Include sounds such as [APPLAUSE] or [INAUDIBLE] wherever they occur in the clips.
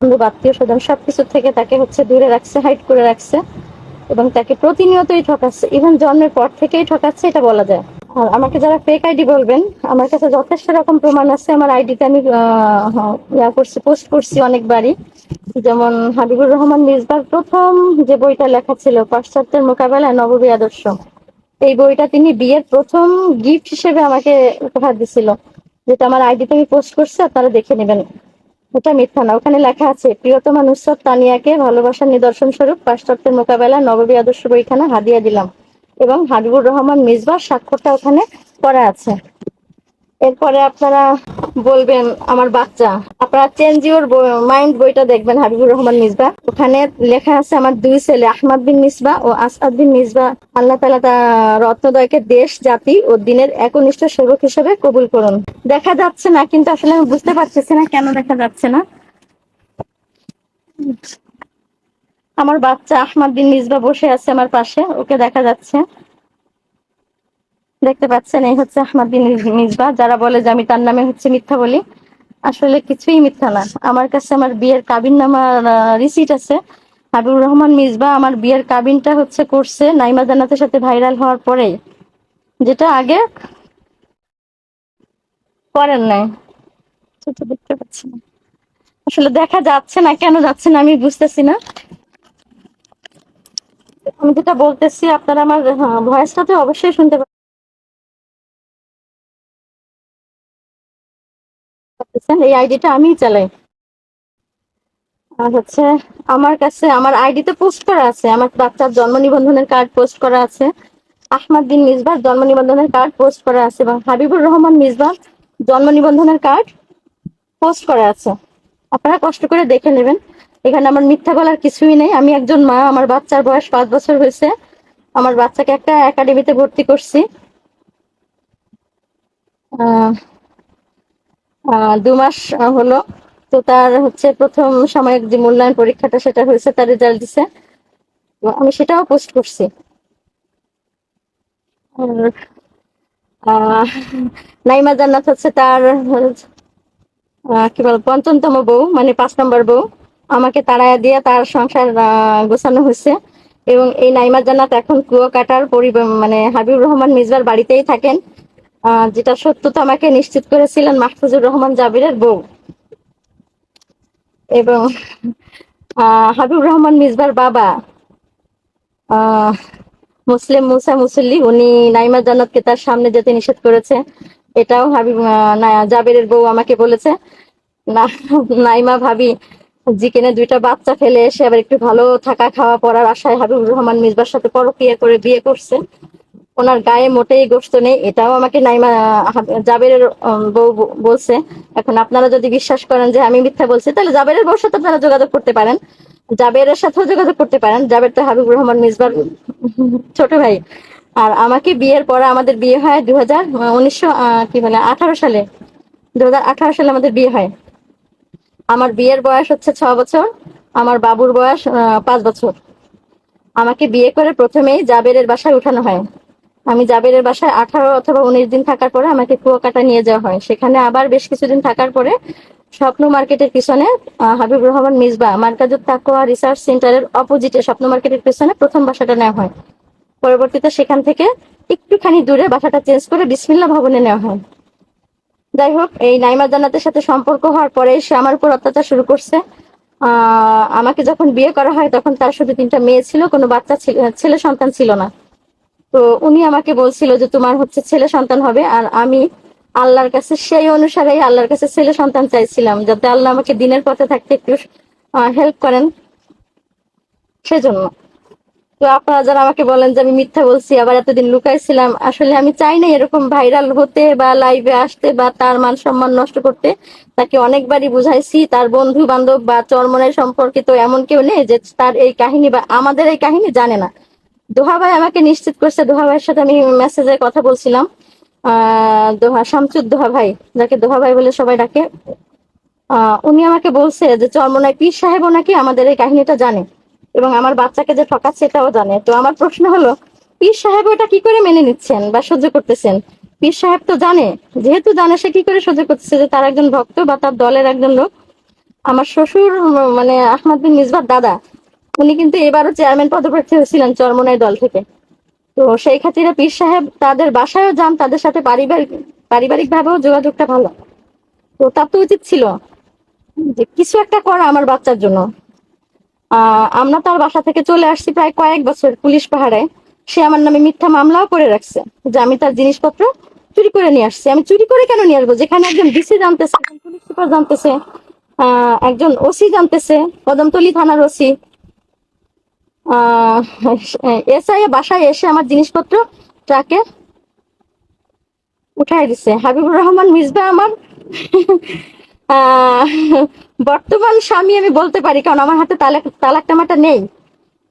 বন্ধু আত্মীয় স্বজন সবকিছু থেকে তাকে হচ্ছে দূরে রাখছে হাইট করে রাখছে এবং তাকে প্রতিনিয়তই ঠকাচ্ছে ইভেন জন্মের পর থেকেই ঠকাচ্ছে, এটা বলা যায়। আর আমাকে যারা ফেক আইডি বলবেন, আমার কাছে যথেষ্ট রকম প্রমাণ আছে। আমার আইডিতে আমি ইয়া করছি পোস্ট করছি অনেকবারই। যেমন হাবিবুর রহমান মিসবার প্রথম যে বইটা লেখা ছিল, পাশ্চাত্যের মোকাবেলায় নববী আদর্শ, এই বইটা তিনি বিয়ের প্রথম গিফট হিসেবে আমাকে উপহার দিছিল। যেটা আমার আইডিতে আমি পোস্ট করছি, আপনারা দেখে নেবেন। ওটা মিথ্যা না। ওখানে লেখা আছে, প্রিয়তমা নুসরত তানিয়াকে ভালোবাসার নিদর্শন স্বরূপ পাশ্চাত্যের মোকাবেলা নববী আদর্শ বইখানা হাদিয়া দিলাম এবং হাবিবুর রহমান মিসবার স্বাক্ষরটা ওখানে করা আছে। এরপরে আপনারা বলবেন, আমার বাচ্চা। আপনারা চেঞ্জ ইউর মাইন্ড বইটা দেখবেন, হাবিবুর রহমান মিসবা। ওখানে লেখা আছে, আমার দুই ছেলে, আহমদ বিন মিসবা ও আসাদ বিন মিসবা। আল্লাহ তালা তা রত্নদয়কে দেশ, জাতি ও দিনের একনিষ্ঠ সেবক হিসেবে কবুল করুন। দেখা যাচ্ছে না, কিন্তু আসলে আমি বুঝতে পারতেছি না কেন দেখা যাচ্ছে না। আমার বাচ্চা আহমদ বিন মিসবা বসে আছে আমার পাশে, ওকে দেখা যাচ্ছে। দেখতে পাচ্ছেন, এই হচ্ছে আহমদ বিন মিসবা যারা বলে যে আমি তার নামে হচ্ছে মিথ্যা বলি। আসলে কিছুই মিথ্যা না। আমার কাছে আমার বিয়ের কাবিন নামার রিসিট আছে। হাবিবুর রহমান মিসবা আমার বিয়ের কাবিনটা হচ্ছে করছে নাইমা জান্নাতের সাথে ভাইরাল হওয়ার পরেই। যেটা আগে করেন নাই। দেখতে পাচ্ছি না। আসলে দেখা যাচ্ছে না, কেন যাচ্ছে না আমি বুঝতেছি না। আমি যেটা বলতেছি, আপনারা আমার ভয়েসটাতে অবশ্যই শুনতে পাচ্ছেন এই আইডিটা আমিই চালাই। আর হচ্ছে, আমার কাছে, আমার আইডিতে পোস্ট করা আছে। আমার বাচ্চার জন্ম নিবন্ধনের কার্ড পোস্ট করা আছে। আহমদ বিন মিসবার জন্ম নিবন্ধনের কার্ড পোস্ট করা আছে এবং হাবিবুর রহমান মিসবার জন্ম নিবন্ধনের কার্ড পোস্ট করা আছে। আপনারা কষ্ট করে দেখে নেবেন। এখানে আমার মিথ্যা বলার কিছুই নেই। আমি একজন মা, আমার বাচ্চার বয়স পাঁচ বছর হয়েছে। আমার বাচ্চাকে একটা একাডেমিতে ভর্তি করছি। দু মাস হলো। তো তার হচ্ছে প্রথম সাময়িক যে মূল্যায়ন পরীক্ষাটা, সেটা হয়েছে, তার রেজাল্ট দিছে। আমি সেটাও পোস্ট করছি। নাইমা জান্নাত হচ্ছে তার কি বল, পঞ্চমতম বউ মানে পাঁচ নম্বর বউ। আমাকে তাড়ায়া দিয়ে তার সংসার গোছানো হয়েছে। এবং এই নাইমা জান্নাত এখন কুয়াকাটার পরিবার মানে হাবিবুর রহমান মিসবার বাড়িতেই থাকেন। যেটা সত্যতা আমাকে নিশ্চিত করেছিলেন মাহফুজুর রহমান জাবিরের বউ। এবং আহ, হাবিবুর রহমান মিসবার বাবা। মুসলিম মুসা মুসল্লি উনি নাইমা জান্নাতকে তার সামনে যেতে নিষেধ করেছে। এটাও হাবিব জাবিরের বউ আমাকে বলেছে। নাইমা ভাবি জিকেনে দুইটা বাচ্চা ফেলে এসে আবার একটু ভালো থাকা খাওয়া পড়ার আশায় হাবিবুর রহমান মিসবার সাথে পরকিয়া করে বিয়ে করছে। ওনার গায়ে মোটেই গোস্ত নেই। এটাও আমাকে নাইমা জাবেরের বউ বলছে। এখন আপনারা যদি বিশ্বাস করেন যে আমি মিথ্যা বলছি, তাহলে জাবেরের বউর সাথে আপনারা যোগাযোগ করতে পারেন। জাবেরের সাথেও যোগাযোগ করতে পারেন। জাবের তো হাবিবুর রহমান মিসবার ছোট ভাই। আর আমাকে বিয়ের পরে আমাদের বিয়ে হয় দু হাজার উনিশশো কি বলে, আঠারো সালে। দু হাজার আঠারো সালে আমাদের বিয়ে হয়। আমার বিয়ের বয়স হচ্ছে ছ বছর, আমার বাবুর বয়স পাঁচ বছর। আমাকে বিয়ে করে প্রথমেই জাবেরের বাসায় উঠানো হয়। আমি জাবেরের বাসায় আঠারো অথবা উনিশ দিন থাকার পরে আমাকে কুয়াকাটা নিয়ে যাওয়া হয়। সেখানে আবার বেশ কিছুদিন থাকার পরে স্বপ্ন মার্কেটের পিছনে হাবিবুর রহমান মিসবা মার্কাজুত তাকোয়া রিসার্চ সেন্টারের অপোজিটে স্বপ্ন মার্কেটের পিছনে প্রথম বাসাটা নেওয়া হয়। পরবর্তীতে সেখান থেকে একটুখানি দূরে বাসাটা চেঞ্জ করে বিসমিল্লা ভবনে নেওয়া হয়। যাই হোক, এই নাইমা জান্নাতের সাথে সম্পর্ক হওয়ার পরে সে আমার উপর অত্যাচার শুরু করছে। আমাকে যখন বিয়ে করা হয় তখন তার শুধু তিনটা মেয়ে ছিল, কোনো বাচ্চা ছেলে সন্তান ছিল না। তো উনি আমাকে বলছিল যে তোমার হচ্ছে ছেলে সন্তান হবে, আর আমি আল্লাহর কাছে, সেই অনুসারে আল্লাহর কাছে ছেলে সন্তান চাইছিলাম, যাতে আল্লাহ আমাকে দিনের পথে থাকতে একটু হেল্প করেন সেজন্য। তো আপনারা যারা আমাকে বলেন যে আমি মিথ্যা বলছি, আবার এতদিন লুকাইছিলাম, আসলে আমি চাই না এরকম ভাইরাল হতে বা লাইভে আসতে বা তার মান সম্মান নষ্ট করতে। তাকে অনেকবারই বুঝাইছি, তার বন্ধু বান্ধব বা চরমনের সম্পর্কিত এমন কেউ নেই যে তার এই কাহিনী বা আমাদের এই কাহিনী জানে না। দোহা ভাই আমাকে নিশ্চিত করছে, দোহা ভাইয়ের সাথে আমি মেসেজে কথা বলছিলাম। দোহা শামচুদ দোহা ভাই, যাকে দোহা ভাই বলে সবাই ডাকে। উনি আমাকে বলছে যে চরমনায় পীর সাহেবও নাকি আমাদের এই কাহিনীটা জানে এবং আমার বাচ্চাকে যে ঠকাচ্ছে এটাও জানে। তো আমার প্রশ্ন হলো, পীর সাহেব ওটা কি করে মেনে নিচ্ছেন বা সহ্য করতেছেন? পীর সাহেব তো জানে, যেহেতু জানে, সে কি করে সহ্য করতেছে যে তার একজন ভক্ত বা তার দলের একজন লোক? আমার শ্বশুর মানে আহমদ বিন মিসবার দাদা উনি কিন্তু এবারও চেয়ারম্যান পদপ্রার্থী হয়েছিলেন চরমনাই দল থেকে। তো সেই খাতিরে পীর সাহেব তাদের বাসায়ও যান, তাদের সাথে পারিবারিক পারিবারিক ভাবেও যোগাযোগটা ভালো। তো তার তো উচিত ছিল যে কিছু একটা করা আমার বাচ্চার জন্য। আমরা তার বাসা থেকে চলে আসছি প্রায় কয়েক বছর পুলিশ পাহাড়ে সে আমার নামে মিথ্যা মামলাও করে রাখছে যে আমি তার জিনিসপত্র চুরি করে নিয়ে আসছি। আমি চুরি করে কেন নিয়ে আসব? যেখানে একজন ডিসি জানতেছে, একজন পুলিশ সুপার জানতেছে একজন ওসি জানতেছে কদমতলি থানার ওসি। এসআই বাসায় এসে আমার জিনিসপত্র, ট্রাকে উঠাই দিছে। হাবিবুর রহমান মিসবা আমার। বর্তমান স্বামী আমি বলতে পারি, কারণ আমার হাতে তালাক, তালাকনামাটা নেই।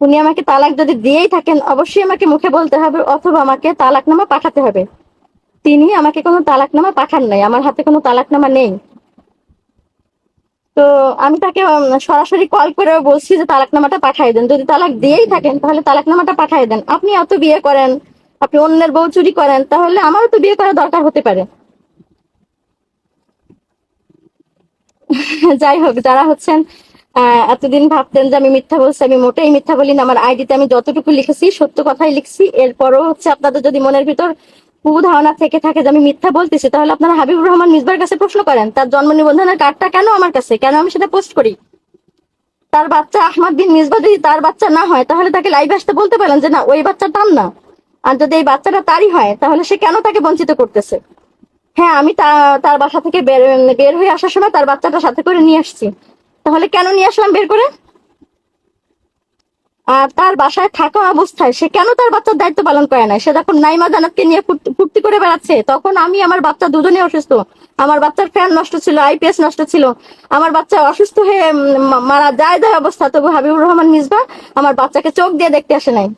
উনি আমাকে তালাক যদি দিয়েই থাকেন, অবশ্যই আমাকে মুখে বলতে হবে, অথবা আমাকে তালাকনামা পাঠাতে হবে। তিনি আমাকে কোনো তালাকনামা পাঠান নাই, আমার হাতে কোনো তালাকনামা নেই। তো আমি তাকে সরাসরি কল করে বলছি যে তালাকনামাটা পাঠিয়ে দেন। যদি তালাক দিয়েই থাকেন, তাহলে তালাকনামাটা পাঠিয়ে দেন। আপনি এত বিয়ে করেন, আপনি অন্যের বউ চুরি করেন, তাহলে আমারও তো বিয়ে করা দরকার হতে পারে। [LAUGHS] যাই হোক, যারা হচ্ছেন এতদিন ভাবতেন যে আমি মিথ্যা বলছি, আমি মোটেই মিথ্যা বলি না আমার আইডিতে আমি যতটুকু লিখেছি, সত্য কথাই লিখছি। এরপরও হচ্ছে আপনাদের যদি মনের ভিতর পূর্ব ধারণা থেকে থাকে যে আমি মিথ্যা বলতেছি, তাহলে আপনারা হাবিবুর রহমান মিসবার কাছে প্রশ্ন করেন, তার জন্ম নিবন্ধনের কার্ডটা কেন আমার কাছে? কেন আমি সেটা পোস্ট করি? তার বাচ্চা আহমদ বিন মিসবা যদি তার বাচ্চা না হয়, তাহলে তাকে লাইভে আসতে বলতে পারেন যে না, ওই বাচ্চা তার না। আর যদি এই বাচ্চাটা তারই হয়, তাহলে সে কেন তাকে বঞ্চিত করতেছে? হ্যাঁ আমি তার বাসা থেকে বের হয়ে আসার সময় তার বাচ্চাটা সাথে করে নিয়ে আসছি। তাহলে কেন নিয়ে আসলাম বের করে? তার বাসায় থাকা অবস্থায় সে কেন তার বাচ্চার দায়িত্ব পালন করে না সে যখন নাইমা জানাতকে নিয়ে ফুর্তি- করে বেড়াচ্ছে, তখন আমি আমার বাচ্চা দুজনে অসুস্থ। আমার বাচ্চার ফ্যান নষ্ট ছিল, আইপিএস নষ্ট ছিল। আমার বাচ্চা অসুস্থ হয়ে মারা যায় যায় অবস্থা। তবু হাবিবুর রহমান মিসবা আমার বাচ্চাকে চোখ দিয়ে দেখতে আসে নাই।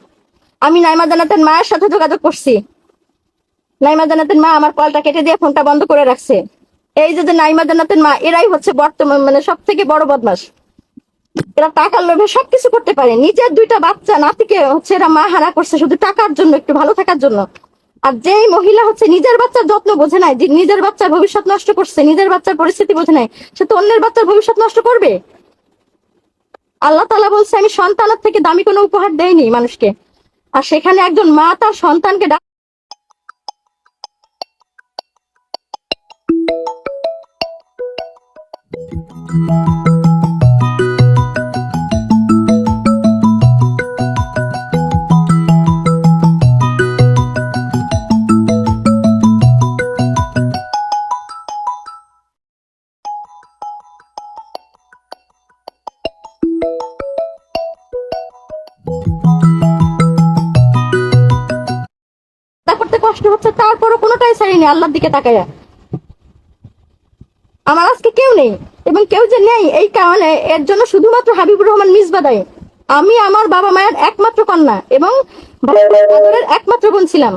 আমি নাইমা জানাতের মায়ের সাথে যোগাযোগ করছি। নাইমা জানাতের মা আমার কলটা কেটে দিয়ে ফোনটা বন্ধ করে রাখছে। এই যে নাইমা জানাতের মা, এরাই হচ্ছে বর্তমান মানে সব থেকে বড় বদমাস এরা টাকার লোভে সবকিছু করতে পারে। নিজের দুইটা বাচ্চা, নাতিকে হচ্ছে এরা মা হারা করছে শুধু টাকার জন্য, একটু ভালো থাকার জন্য। আর যেই মহিলা হচ্ছে নিজের বাচ্চার যত্ন বোঝে নাই, যে নিজের বাচ্চার ভবিষ্যৎ নষ্ট করছে, নিজের বাচ্চার পরিস্থিতি বোঝে নাই, সে তো অন্যের বাচ্চার ভবিষ্যৎ নষ্ট করবে? আল্লাহ তালা বলছে, আমি সন্তানের থেকে দামি কোনো উপহার দেয়নি মানুষকে। আর সেখানে একজন মা তার সন্তানকে ডাক তা আল্লাহর দিকে তাকায়। আমার আজকে কেউ নেই এবং কেউ যে নেই এই কারণে এর জন্য শুধুমাত্র হাবিবুর রহমান মিসবা দায়ী আমি আমার বাবা মায়ের একমাত্র কন্যা এবং একমাত্র বোন ছিলাম।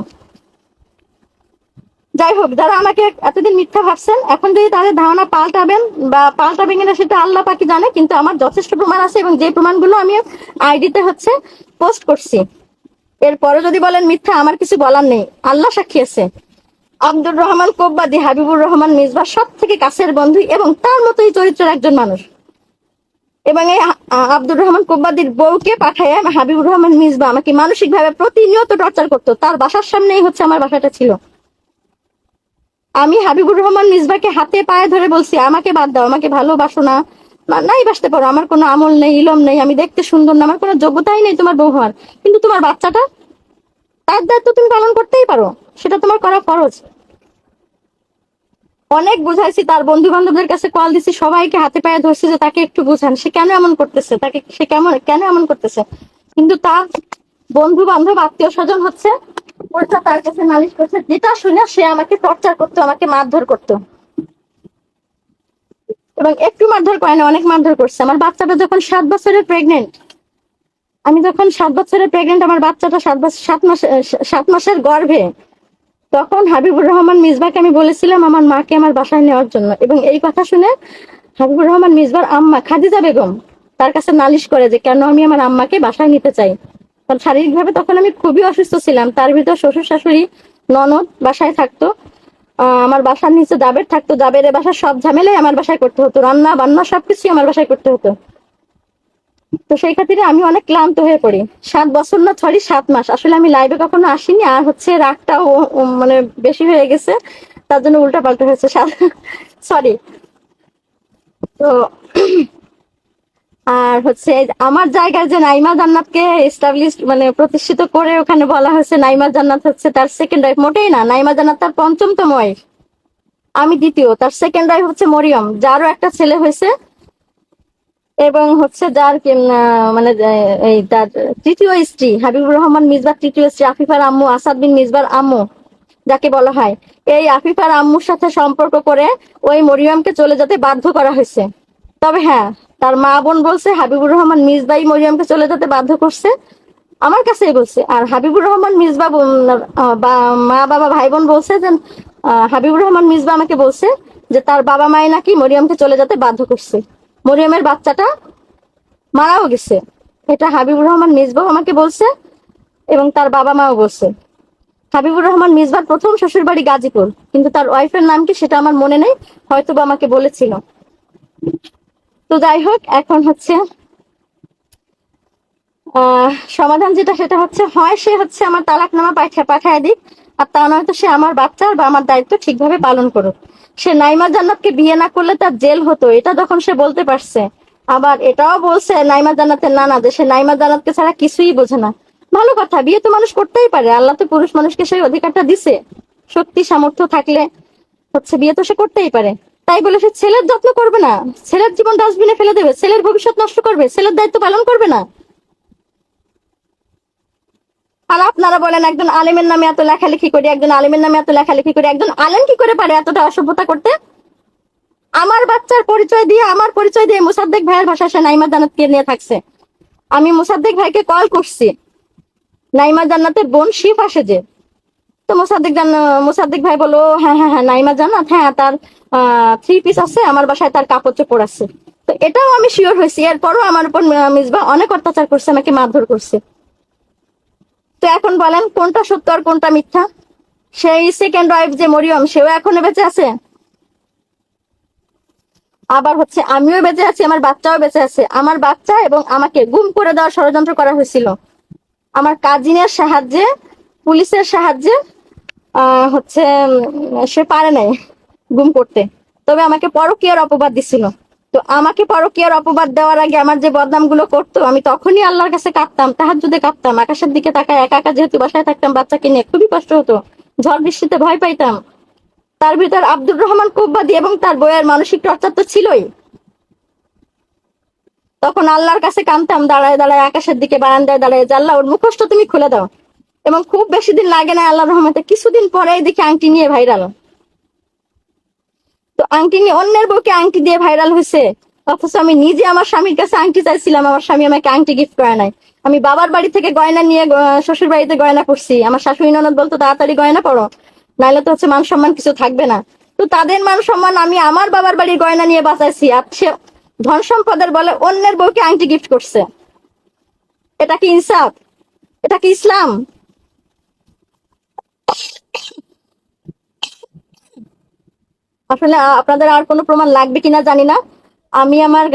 যাই হোক, যারা আমাকে এতদিন মিথ্যা ভাবছেন, এখন যদি তাদের ধারণা পাল্টাবেন বা পাল্টাবেন কিনা সেটা আল্লাহ পাকি জানে, কিন্তু আমার যথেষ্ট প্রমাণ আছে এবং যে প্রমাণগুলো আমি আইডিতে হচ্ছে পোস্ট করছি। এরপরে যদি বলেন মিথ্যা, আমার কিছু বলার নেই। আল্লাহ সাক্ষী আছে। আব্দুর রহমান কোব্বাদি, হাবিবুর রহমান মিসবা সব থেকে কাছের বন্ধু এবং তার মতোই চরিত্রের একজন মানুষ। এবং এই আব্দুর রহমান কোব্বাদির বউকে পাঠায় হাবিবুর রহমান মিসবা আমাকে মানসিক ভাবে প্রতিনিয়ত টর্চার করতো। তার বাসার সামনেই হচ্ছে আমার বাসাটা ছিল। আমি হাবিবুর রহমান মিসবাকে হাতে পায়ে ধরে বলছি, আমাকে বাদ দাও, আমাকে ভালোবাসো না- নাই বাসতে পারো, আমার কোনো আমল নেই, ইলম নেই, আমি দেখতে সুন্দর না, আমার কোনো যোগ্যতাই নেই তোমার বউ হওয়ার। কিন্তু তোমার বাচ্চাটা দায়িত্ব তুমি পালন করতেই পারো। সেটা তোমার করা ফরজ। অনেক বুঝাইছি, তার বন্ধু বান্ধবদের কাছে কল দিছি, সবাইকে হাতে পায়ে ধরছি যে তাকে একটু বুঝান। সে কেন এমন করতেছে? তাকে সে কেমন, কেন এমন করতেছে? কিন্তু তার বন্ধু বান্ধব আত্মীয় স্বজন হচ্ছে ওটা তার কাছে নালিশ করছে, যেটা শুনে সে আমাকে টর্চার করতো, আমাকে মারধর করতো। এবং একটু মারধর করে না, অনেক মারধর করছে। আমার বাচ্চাটা যখন সাত বছরের প্রেগনেন্ট আমি যখন সাত বছরের প্রেগনেন্ট আমার বাচ্চাটা সাত বছর সাত মাস সাত মাসের গর্ভে, তখন হাবিবুর রহমান মিসবাকে আমি বলেছিলাম আমার মাকে আমার বাসায় নেওয়ার জন্য। এবং এই কথা শুনে হাবিবুর রহমান মিসবার আম্মা খাদিজা বেগম তার কাছে নালিশ করে যে, কেন আমি আমার আম্মাকে বাসায় নিতে চাই? কারণ শারীরিকভাবে তখন আমি খুবই অসুস্থ ছিলাম। তার ভিতর শ্বশুর শাশুড়ি ননদ বাসায় থাকতো। আমার বাসার নিচে জাবের থাকতো। জাবের বাসার সব ঝামেলাই আমার বাসায় করতে হতো। রান্না বান্না সবকিছুই আমার বাসায় করতে হতো। তো সেই খাতিরে আমি অনেক ক্লান্ত হয়ে পড়ি। সাত বছর না সরি সাত মাস। আসলে আমি লাইভে কখনো আসিনি, আর হচ্ছে রাগটাও মানে বেশি হয়ে গেছে। তার জন্য উল্টা পাল্টা হয়েছে সরি তো, আর হচ্ছে আমার জায়গায় যে নাইমা জান্নাতকে এস্টাবলিশ মানে প্রতিষ্ঠিত করে ওখানে বলা হয়েছে, নাইমা জান্নাত হচ্ছে তার সেকেন্ড ওয়াইফ মোটেই না, নাইমা জান্নাত তার পঞ্চমতম ওয়াইফ আমি দ্বিতীয়, তার সেকেন্ড ওয়াইফ হচ্ছে মরিয়ম, যারও একটা ছেলে হয়েছে। এবং হচ্ছে যার মানে এই তার তৃতীয় স্ত্রী, হাবিবুর রহমান মিসবার তৃতীয় স্ত্রী, আফিফার আম্মু আসাদ বিন মিসবার আম্মু, যাকে বলা হয়। এই আফিফার আম্মুর সাথে সম্পর্ক করে ওই মরিয়মকে চলে যেতে বাধ্য করা হয়েছে। তবে হ্যাঁ তার মা বোন বলছে, হাবিবুর রহমান মিসবাই মরিয়মকে চলে যেতে বাধ্য করছে। আমার কাছেই বলছে। আর হাবিবুর রহমান মিসবা বোন- বা- মা বাবা ভাই বোন বলছে যে হাবিবুর রহমান মিসবা আমাকে বলছে যে, তার বাবা মায়ে নাকি মরিয়মকে চলে যেতে বাধ্য করছে। মরিয়মের বাচ্চাটা মারাও গেছে। এটা হাবিবুর রহমান মিসবাও আমাকে বলছে এবং তার বাবা মাও বলছে। হাবিবুর রহমান মিসবার প্রথম শ্বশুর বাড়ি গাজীপুর, কিন্তু তার ওয়াইফের নাম কি সেটা আমার মনে নেই হয়তো বা আমাকে বলেছিল। তো যাই হোক, এখন হচ্ছে সমাধান যেটা সেটা হচ্ছে, হয় সে হচ্ছে আমার তালাকনামা পাঠিয়ে পাঠায় দিক, আর তা নয়তো সে আমার বাচ্চার বা আমার দায়িত্ব ঠিকভাবে পালন করুক। সে নাইমা জান্নাতকে বিয়ে না করলে তার জেল হতো, এটা যখন সে বলতে পারছে। আবার এটাও বলছে নাইমা জান্নাতের নানা যে সে নাইমা জান্নাতকে ছাড়া কিছুই বোঝে না। ভালো কথা, বিয়ে তো মানুষ করতেই পারে, আল্লাহ তো পুরুষ মানুষকে সেই অধিকারটা দিছে। শক্তি, সামর্থ্য থাকলে হচ্ছে বিয়ে তো সে করতেই পারে। তাই বলে সে ছেলের যত্ন করবে না, ছেলের জীবন ডাস্টবিনে ফেলে দেবে, ছেলের ভবিষ্যৎ নষ্ট করবে, ছেলের দায়িত্ব পালন করবে না। আর আপনারা বলেন একজন আলেমের নামে এত লেখালেখি করি, একজন আলেমের নামে এত লেখালেখি করি, একজন আলেম কি করে পারে এতটা অসভ্যতা করতে? আমার বাচ্চার পরিচয় দিয়ে, আমার পরিচয় দিয়ে মুসাদ্দেক ভাইয়ের ভাষা সে নাইমা জান্নাতকে নিয়ে থাকছে? আমি মুসাদ্দেক ভাইকে কল করছি। নাইমা জান্নাতের বোন শিফ আসে যে। তো মোসাদ্দেক জান মোসাদ্দেক ভাই বলো হ্যাঁ হ্যাঁ হ্যাঁ নাইমা জান্নাত হ্যাঁ তার থ্রি পিস আছে, আমার বাসায় তার কাপড় চোপড় আছে। তো এটাও আমি শিওর হয়েছি। এরপরও আমার উপর মিসবা অনেক অত্যাচার করছে, আমাকে মারধর করছে। তো এখন বলেন, কোনটা সত্য আর কোনটা মিথ্যা? সেই সেকেন্ড ওয়াইফ যে মরিয়ম, সেও এখনও বেঁচে আছে? আবার হচ্ছে, আমিও বেঁচে আছি, আমার বাচ্চাও বেঁচে আছে। আমার বাচ্চা এবং আমাকে গুম করে দেওয়ার ষড়যন্ত্র করা হয়েছিল। আমার কাজিনের সাহায্যে, পুলিশের সাহায্যে হচ্ছে সে পারে নাই গুম করতে। তবে আমাকে পরকীয়ার অপবাদ দিছিল। তো আমাকে পরকীয়ার অপবাদ দেওয়ার আগে আমার যে বদনামগুলো করতো, আমি তখনই আল্লাহর কাছে কাঁদতাম তাহার যদি কাঁদতাম, আকাশের দিকে তাকায়, একা একা যেহেতু বাসায় থাকতাম, বাচ্চাকে নিয়ে খুবই কষ্ট হতো, ঝড় বৃষ্টিতে ভয় পাইতাম। তার ভিতর আব্দুর রহমান কোব্বাদি এবং তার বইয়ের মানসিক টর্চার তো ছিলই। তখন আল্লাহর কাছে কামতাম দাঁড়ায় দাঁড়ায় আকাশের দিকে, বারান্দায় দাঁড়ায় আল্লাহ ওর মুখোশটা তুমি খুলে দাও। এবং খুব বেশি দিন লাগে না আল্লাহ রহমতে, কিছুদিন পরেই দেখি আংটি নিয়ে ভাইরাল। তো আংটি নিয়ে অন্যের বউকে আংটি দিয়ে ভাইরাল হয়েছে। অথচ আমি নিজে আমার স্বামীর কাছে আংটি চাইছিলাম, আমার স্বামী আমাকে আংটি গিফট করে নাই। আমি বাবার বাড়ি থেকে গয়না নিয়ে শ্বশুর বাড়িতে গয়না পরছি। আমার শাশুড়ি ননদ বলতো, তাড়াতাড়ি গয়না পড়ো নাইলে তো হচ্ছে মান সম্মান কিছু থাকবে না। তো তাদের মান সম্মান আমি আমার বাবার বাড়ির গয়না নিয়ে বাঁচাইছি আর সে ধন সম্পদের বলে অন্যের বউকে আংটি গিফট করছে। এটা কি ইনসাফ? এটা কি ইসলাম? আসলে আপনাদের আর কোনো প্রমাণ লাগবে কিনা জানি না। আমি আমার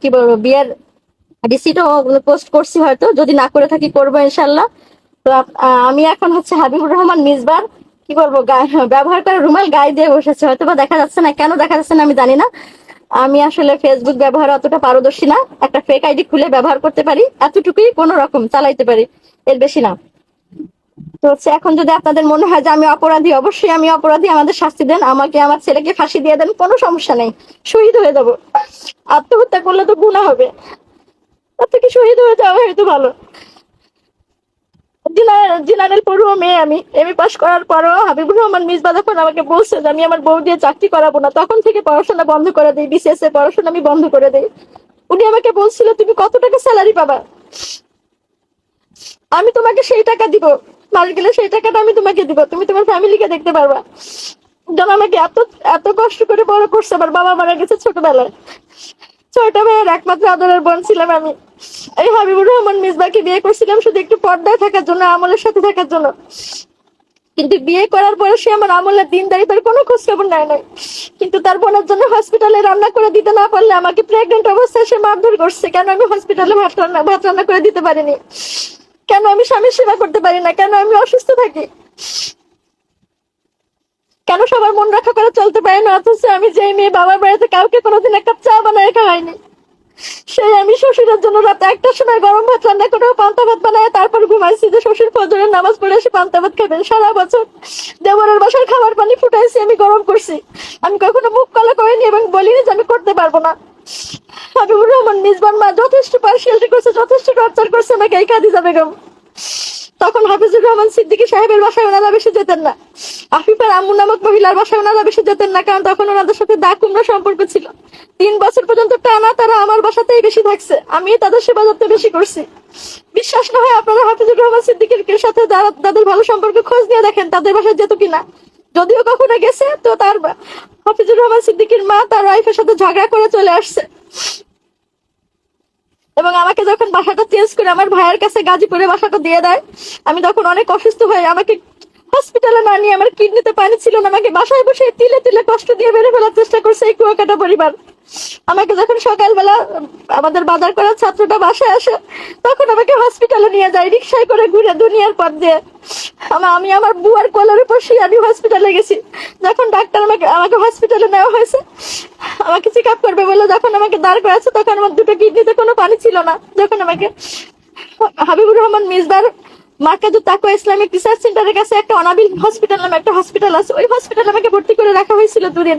কি বলব, বিয়ের রিসিটও পোস্ট করছি হয়তো, যদি না করে থাকি করব ইনশাল্লাহ তো আমি এখন হচ্ছে হাবিবুর রহমান মিসবার, কি বলব ব্যবহার করে রুমাল গায়ে দিয়ে বসেছে। হয়তো বা দেখা যাচ্ছে না, কেন দেখা যাচ্ছে না আমি জানি না। আমি আসলে ফেসবুক ব্যবহার অতটা পারদর্শী না। একটা ফেক আইডি খুলে ব্যবহার করতে পারি, এতটুকুই কোনো রকম চালাইতে পারি, এর বেশি না। তো হচ্ছে এখন যদি আপনাদের মনে হয় যে আমি অপরাধী, অবশ্যই আমি অপরাধী, আমাদের শাস্তি দেন, আমাকে আমার ছেলেকে ফাঁসি দিয়ে দেন, কোনো সমস্যা নেই। শহীদ হয়ে যাব। আত্মহত্যা করলে তো গুণা হবে। তার থেকে শহীদ হয়ে যাওয়া হয়তো ভালো। জিনা- জিনারেল পড়ুয়া মেয়ে আমি। এমএ পাস করার পরও হাবিবুর রহমান মিসবা যখন আমাকে বলছে যে, আমি আমার বউ দিয়ে চাকরি করাবো না। তখন থেকে পড়াশোনা বন্ধ করে দিই। বিসিএস এ পড়াশোনা আমি বন্ধ করে দিই। উনি আমাকে বলছিল, তুমি কত টাকা স্যালারি পাবা? আমি তোমাকে সেই টাকা দিব। মাস গেলে সেই টাকাটা আমি তোমাকে দিব, তুমি তোমার ফ্যামিলিকে দেখতে পারবা। যেন আমাকে এত এত কষ্ট করে বড় করছে, আমার বাবা মারা গেছে ছোটবেলায়। ছয়টা ভাইয়ের একমাত্র আদরের বোন ছিলাম আমি। এই হাবিবুর রহমান মিসবাকে বিয়ে করছিলাম শুধু একটু পর্দায় থাকার জন্য, আমলের সাথে থাকার জন্য। কিন্তু বিয়ে করার পরে সে আমার আমলের দিন দাঁড়িয়ে তার কোনো খোঁজ খবর নেয় নাই। কিন্তু তার বোনের জন্য হসপিটালে রান্না করে দিতে না পারলে আমাকে প্রেগনেন্ট অবস্থায় সে মারধর করছে। কেন আমি হসপিটালে ভাত রান্না ভাত রান্না করে দিতে পারিনি? কেন আমি স্বামীর সেবা করতে পারি না? কেন আমি অসুস্থ থাকি? কেন সবার মন রক্ষা করে চলতে পারি না? অথচ আমি যে মেয়ে বাবার বাড়িতে কাউকে কোনোদিন একটা চা বানায় খাওয়াইনি। সেই আমি শ্বশুরের জন্য রাতে একটার সময় গরম ভাত, রান্না করে পান্তা ভাত বানায়, তারপর ঘুমাইছি যে শ্বশুর ফজরের নামাজ পড়ে এসে পান্তা ভাত খাবেন। সারা বছর দেবরের বাসার খাবার পানি ফুটাইছি, আমি গরম করছি। আমি কখনো মুখ কলা করিনি এবং বলিনি যে আমি করতে পারব না। হাবিবুর রহমান মিসবান মা যথেষ্ট পার্সিয়ালিটি করছে, যথেষ্ট টর্চার করছে, আমাকে এই তখন হাফিজুর রহমান সাহেবের বাসায় ওনারা বেশি যেতেন না। আফিফার আম্মু নামক মহিলার বাসায় ওনারা বেশি যেতেন না, কারণ তখন ওনাদের সাথে দা কুমড়া সম্পর্ক ছিল। তিন বছর পর্যন্ত টানা তারা আমার বাসাতেই বেশি থাকছে, আমি তাদের সেবা যত্ন বেশি করছি। বিশ্বাস না হয় আপনারা হাফিজুর রহমান সিদ্দিকের সাথে যারা তাদের ভালো সম্পর্ক খোঁজ নিয়ে দেখেন, তাদের বাসায় যেত কিনা। যদিও কখনো গেছে, তো তার হাফিজুর রহমান সিদ্দিকির মা তার ওয়াইফের সাথে ঝগড়া করে চলে আসছে। এবং আমাকে যখন বাসাটা চেঞ্জ করে আমার ভাইয়ের কাছে গাজীপুরে বাসাটা দিয়ে দেয়, আমি তখন অনেক অসুস্থ হয়ে আমাকে হসপিটালে না নিয়ে আমার কিডনিতে পানি ছিল না, আমাকে বাসায় বসে তিলে তিলে কষ্ট দিয়ে বেড়ে ফেলার চেষ্টা করছে এই কুয়াকাটা পরিবার। আমাকে যখন সকালবেলা আমাদের বাজার করার ছাত্রটা বাসায় আসে, তখন আমাকে হসপিটালে নিয়ে যায় রিক্সায় করে ঘুরে দুনিয়ার পথ দিয়ে। আমা- আমি আমার বুয়ার কোলের উপর শুয়ে আমি হসপিটালে গেছি। যখন ডাক্তার আমাকে আমাকে হসপিটালে নেওয়া হয়েছে, আমাকে চেক আপ করবে বলে যখন আমাকে দাঁড় করাচ্ছে, তখন আমার দুটো কিডনিতে কোনো পানি ছিল না। যখন আমাকে হাবিবুর রহমান মিসবার মার্কাজু তাকওয়া ইসলামিক রিসার্চ সেন্টারের কাছে একটা অনাবিল হসপিটাল নামে একটা হসপিটাল আছে। ওই হসপিটালে আমাকে ভর্তি করে রাখা হয়েছিল দুদিন।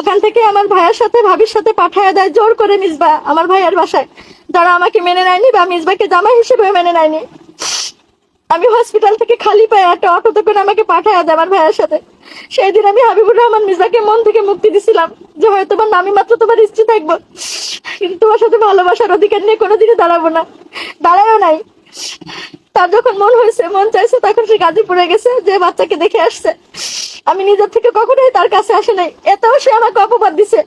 ওখান থেকে আমার ভাইয়ের সাথে, ভাবির সাথে পাঠায় দেয়, জোর করে মিসবা, আমার ভাইয়ের বাসায়। যারা আমাকে মেনে নেয়নি বা মিসবাকে জামাই হিসেবে মেনে নেয়নি। আমি হসপিটাল থেকে খালি পায়ে একটা অটোতে করে আমাকে পাঠায় দেয় আমার ভাইয়ের সাথে। সেই দিন আমি হাবিবুর রহমান মির্জাকে মন থেকে মুক্তি দিছিলাম যে হয়তো বা আমি মাত্র তোমার স্ত্রী থাকব। কিন্তু তোমার সাথে ভালোবাসার অধিকার নিয়ে কোনোদিনই দাঁড়াবো না। দাঁড়ায়ও নাই। তার যখন মন হয়েছে, মন চাইছে, তখন সে গাজীপুরে গেছে যে বাচ্চাকে দেখে আসছে। আমি নিজের থেকে কখনোই তার কাছে আসে নাই। এতেও সে আমাকে অপবাদ দিছে।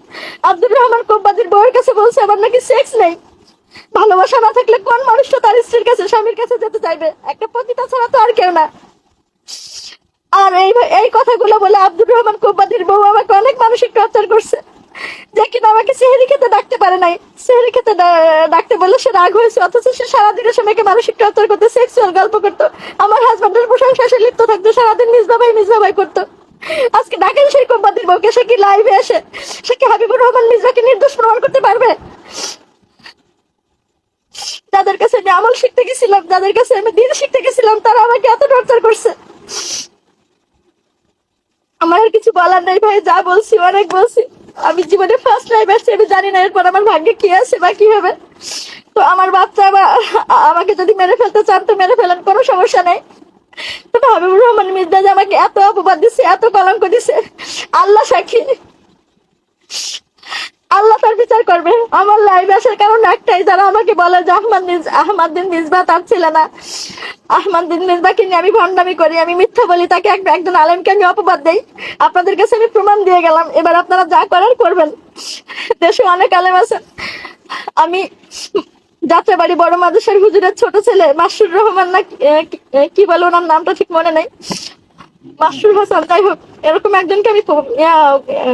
আব্দুর রহমান কোম্পানির বউয়ের কাছে বলছে, আমার নাকি সেক্স নেই। ভালোবাসা না থাকলে কোন মানুষটা তার স্ত্রীর কাছে, স্বামীর কাছে যেতে চাইবে? একটা পতিতা ছাড়া তো আর কেউ না। আর এই এই কথাগুলো বলে আব্দুর রহমান কোম্পানির বউ আমাকে অনেক মানসিক টর্চার করছে। যে কিনা আমাকে সেহেরি খেতে ডাকতে পারে নাই। সেহেরি খেতে ডাকতে বলে সে রাগ হয়েছে, অথচ সে সারাদিনের সময়কে মানসিক টর্চার করতো, সেক্সুয়াল গল্প করতো। আমার হাজবেন্ডের প্রশংসা সে লিপ্ত থাকতো, সারাদিন নিজ বাবাই নিজ বাবাই করতো। আজকে ডাকেন সেই কোম্পানির বউকে সে কি লাইভে এসে সে কি হাবিবুর রহমান মির্জাকে নির্দোষ প্রমাণ করতে পারবে? যাদের কাছে আমি আমল শিখতে গেছিলাম, যাদের কাছে আমি দিন শিখতে গেছিলাম, তারা আমাকে এত টর্চার করছে। আমার আর কিছু বলার নাই ভাই, যা বলছি, অনেক বলছি। আমি জীবনে ফার্স্ট টাইম আসছি আমি জানি না এরপর আমার ভাগ্যে কি আছে বা কি হবে। তো আমার বাচ্চা আমা- আমাকে যদি মেরে ফেলতে চান, তো মেরে ফেলেন কোনো সমস্যা নেই। তো হাবিবুর রহমান মির্জা যে আমাকে এত অপবাদ দিছে, এত কলঙ্ক দিছে, আল্লাহ সাক্ষী। আল্লাহ তার বিচার করবে। আমার লাইভ আসার কারণ একটাই, যারা আমাকে বলে যে আহমদ মির্জা আহমদ দিন মিসবা তার ছেলে না। আহমদ দিন মিসবাকে নিয়ে আমি ভণ্ডামি করি, আমি মিথ্যা বলি, তাকে এক- একজন আলেমকে আমি অপবাদ দেই। আপনাদের কাছে আমি প্রমাণ দিয়ে গেলাম, এবার আপনারা যা করার করবেন। দেশে অনেক আলেম আছেন আমি যাত্রাবাড়ি বড় মাদ্রাসার হুজুরের ছোট ছেলে, মাসুর রহমান না কি- বলে ওনার নামটা ঠিক মনে নেই। মাসুর হাসান, যাই হোক, এরকম একজনকে আমি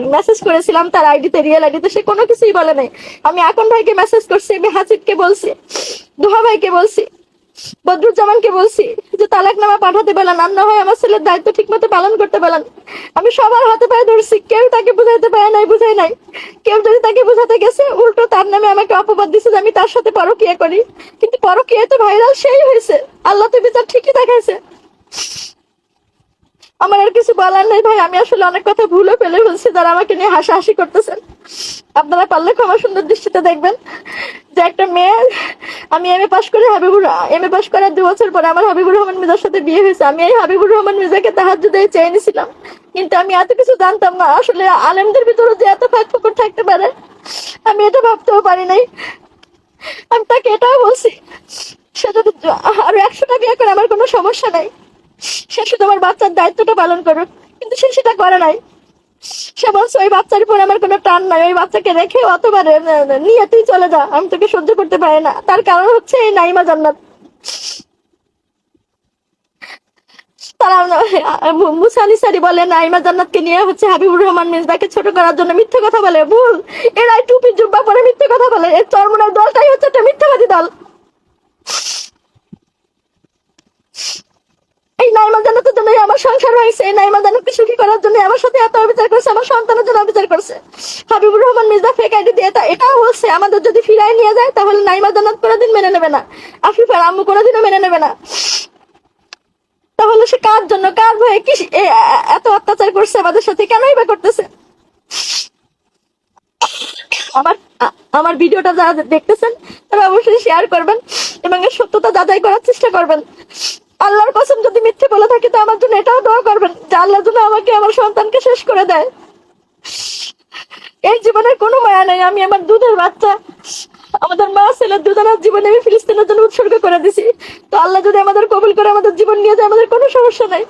মেসেজ করেছিলাম, তার আইডিতে রিয়েল আইডিতে, সে কোনো কিছুই বলে নাই। আমি আকন ভাইকে মেসেজ করছি, আমি হাসিবকে বলছি, দোহা ভাইকে বলছি বদরুজ্জামানকে বলছি যে তালাকনামা পাঠাতে বলেন আর না হয় আমার ছেলের দায়িত্ব ঠিক মতো পালন করতে বলেন আমি সবার হাতে পায়ে ধরছি, কেউ তাকে বুঝাইতে পারে নাই, বুঝাই নাই। কেউ যদি তাকে বুঝাতে গেছে, উল্টো তার নামে আমাকে অপবাদ দিছে যে আমি তার সাথে পরকিয়া করি। কিন্তু পরকিয়া তো ভাইরাল সেই হয়েছে। আল্লাহ তো বিচার ঠিকই দেখাইছে। আমার আর কিছু বলার নেই ভাই, আমি আসলে অনেক কথা ভুলে ফেলে ফেলছি, যারা আমাকে নিয়ে হাসাহাসি করতেছেন। আপনারা পারলে ক্ষমা সুন্দর দৃষ্টিতে দেখবেন যে একটা মেয়ে, আমি এম এ পাশ করে হাবিবুর এম এ পাশ করার দু বছর পরে আমার হাবিবুর রহমান মির্জার সাথে বিয়ে হয়েছে। আমি এই হাবিবুর রহমান মির্জাকে তাহার যদি চেয়ে নিছিলাম কিন্তু আমি এত কিছু জানতাম না, আসলে আলেমদের ভিতরে যে এত ফাঁক ফুকর থাকতে পারে, আমি এটা ভাবতেও পারি নাই। আমি তাকে এটাও বলছি, সে যদি আরও একশোটা বিয়ে করে, আমার কোনো সমস্যা নাই। সে শুধু আমার বাচ্চার দায়িত্বটা পালন করুক, কিন্তু সে সেটা করে নাই। সে বলছে, ওই বাচ্চার উপর আমার কোনো টান নাই, ওই বাচ্চাকে রেখে অথবা নিয়ে তুই চলে যা, আমি তোকে সহ্য করতে পারি না। তার কারণ হচ্ছে এই নাইমা জান্নাত। তারা নিয়ে হচ্ছে হাবিবুর রহমান ছোট করার জন্য মিথ্যে কথা বলে। ভুল, এরাই টুপি জুব্বা পরে মিথ্যে কথা বলে। এই চরমনের দলটাই হচ্ছে একটা মিথ্যাবাদী দল। এই নাইমা জান্নাতের জন্য আমার সংসার হয়েছে। এই নাইমা জান্নাতকে সুখী করার জন্য আমার সাথে এত অবিচার করছে, আমার সন্তানের জন্য অবিচার করছে। হাবিবুর রহমান মির্জা ফেক আইডি দিয়ে এটাও বলছে আমাদের যদি ফিরাই নিয়ে যায়, তাহলে নাইমা জান্নাত কোনোদিন মেনে নেবে না। আফিফার আম্মু কোনোদিনও মেনে নেবে না। তাহলে সে কার জন্য, কার ভয়ে কি এত অত্যাচার করছে আমাদের সাথে? কেনই বা করতেছে? আমার আমার ভিডিওটা যারা দেখতেছেন, তারা অবশ্যই শেয়ার করবেন এবং সত্যতা যাচাই করার চেষ্টা করবেন। আল্লাহর কসম যদি মিথ্যে বলে থাকি, তো আমার জন্য এটাও দোয়া করবেন যে আল্লাহ যেন আমাকে, আমার সন্তানকে শেষ করে দেয়। এই জীবনের কোনো মায়া নেই। আমি আমার দুধের বাচ্চা, আমাদের মা ছেলের দুজনের জীবনে আমি ফিলিস্তিনের জন্য উৎসর্গ করে দিছি। তো আল্লাহ যদি আমাদের কবুল করে, আমাদের জীবন নিয়ে যায়, আমাদের কোনো সমস্যা নাই।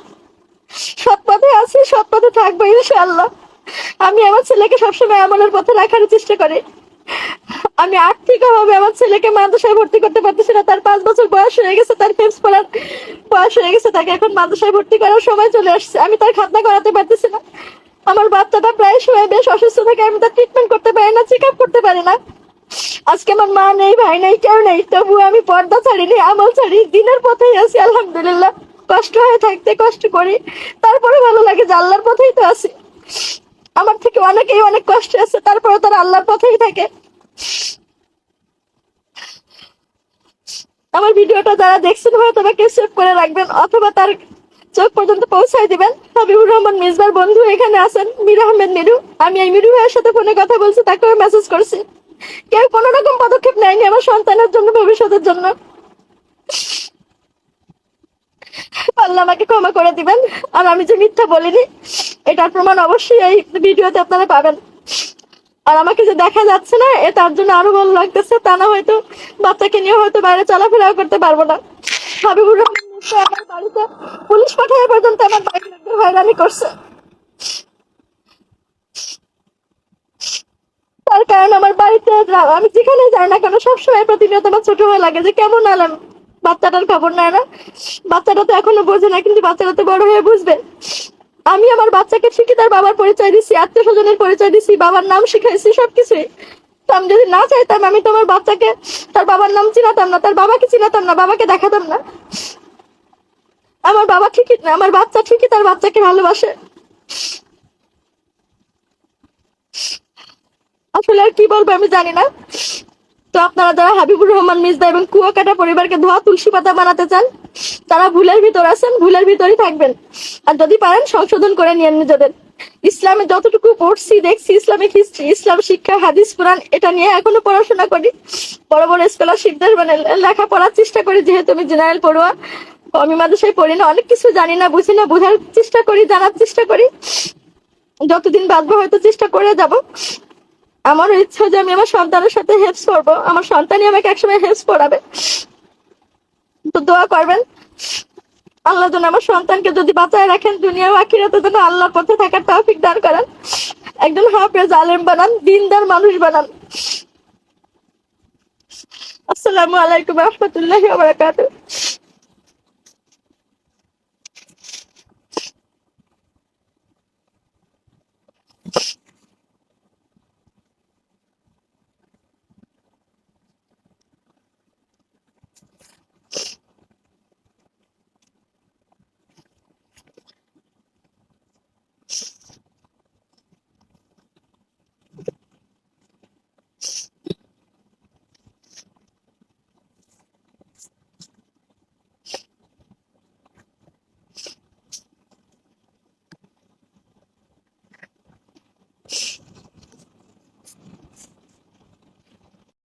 সৎ পথে আছি, সৎ পথে থাকব ইনশাআল্লাহ। আমি আমার ছেলেকে সবসময় আমলের পথে রাখার চেষ্টা করি। আমি আর্থিক অভাবে আমার ছেলেকে মাদ্রাসায় ভর্তি করতে পারতেছি না। তার পাঁচ বছর বয়স হয়ে গেছে, তার ফেমস পড়ার বয়স হয়ে গেছে, তাকে এখন মাদ্রাসায় ভর্তি করার সময় চলে আসছে। আমি তার খাতনা করাতে পারতেছি না। আমার বাচ্চাটা প্রায় সময় বেশ অসুস্থ থাকে, আমি তার ট্রিটমেন্ট করতে পারি না চেক আপ করতে পারি না। আজকে আমার মা নেই, ভাই নেই, কেউ নেই তবু আমি পর্দা ছাড়িনি, আমল ছাড়ি, দিনের পথেই আছি, আলহামদুলিল্লাহ। কষ্ট হয়ে থাকতে কষ্ট করি তারপরে ভালো লাগে যে আল্লাহর পথেই তো আছি। আমার থেকে অনেকেই অনেক কষ্ট আছে তারপরে তারা আল্লাহর পথেই থাকে। আমার ভিডিওটা যারা দেখছেন হয়তো কেউ সেভ করে রাখবেন অথবা তার চোখ পর্যন্ত পৌঁছায় দিবেন। হাবিবুর রহমান মিসবার বন্ধু এখানে আছেন, মীর আহমেদ মিরু। আমি এই মিরু ভাইয়ের সাথে ফোনে কথা বলছি, তাকেও মেসেজ করছি। কেউ কোনো রকম পদক্ষেপ নেয়নি আমার সন্তানের জন্য, ভবিষ্যতের জন্য। আল্লাহ আমাকে ক্ষমা করে দিবেন। আর আমি যে মিথ্যা বলিনি, এটার প্রমাণ অবশ্যই এই ভিডিওতে আপনারা পাবেন। আর আমাকে যে দেখা যাচ্ছে না, এ তার জন্য আরও ভালো লাগতেছে। তা না হয়তো বাচ্চাকে নিয়ে হয়তো বাইরে চলাফেরা করতে পারব না। হাবিবুর রহমান বাড়িতে পুলিশ পাঠায় পর্যন্ত আমার বাইক লোকদের হয়রানি করছে। তার কারণ আমার বাড়িতে আমি যেখানে যাই না কেন সবসময় প্রতিনিয়ত আমার ছোট হয়ে লাগে যে কেমন আলাম। বাচ্চাটার খবর নেয় না। বাচ্চাটা তো এখনও বোঝে না, কিন্তু বাচ্চাটা তো বড় হয়ে বুঝবে। আমি আমার বাচ্চাকে ঠিকই তার বাবার পরিচয় দিচ্ছি আত্মীয় স্বজনের পরিচয় দিচ্ছি বাবার নাম শিখাইছি, সবকিছুই। তো আমি যদি না চাইতাম, আমি তো আমার বাচ্চাকে তার বাবার নাম চিনাতাম না, তার বাবাকে চিনাতাম না, বাবাকে দেখাতাম না। আমার বাবা ঠিকই না আমার বাচ্চা ঠিকই তার বাচ্চাকে ভালোবাসে। আসলে আর কি বলব আমি জানি না। তো আপনারা যারা হাবিবুর রহমান মিজদা এবং কুয়াকাটা পরিবারকে ধোয়া, তুলসী পাতা বানাতে চান তারা ভুলের ভিতর আছেন, ভুলের ভিতরই থাকবেন। আর যদি পারেন, সংশোধন করে নিয়েন নিজেদের। ইসলামে যতটুকু পড়ছি, দেখছি ইসলামিক হিস্ট্রি ইসলাম শিক্ষা, হাদিস, কোরআন, এটা নিয়ে এখনও পড়াশোনা করি। বড় বড় স্কলারশিপদের মানে লেখা পড়ার চেষ্টা করি, যেহেতু আমি জেনারেল পড়ুয়া। আমি মাদ্রাসায় পড়ি না, অনেক কিছু জানি না, বুঝি না, বোঝার চেষ্টা করি, জানার চেষ্টা করি। যতদিন বাঁচবো হয়তো চেষ্টা করে যাব। আমারও ইচ্ছা যে আমি আমার সন্তানের সাথে হেল্প করব। আমার সন্তানই আমাকে একসময় হেল্প করাবে তো দোয়া করবেন। আল্লাহ যেন আমার সন্তানকে যদি বাঁচায় রাখেন, দুনিয়া আখিরাতে যেন আল্লাহ পথে থাকার তৌফিক দান করেন। একজন হাফেজ আলেম বানান, দিনদার মানুষ বানান। আসসালামু আলাইকুম রহমতুল্লাহ বারাকাতুহু।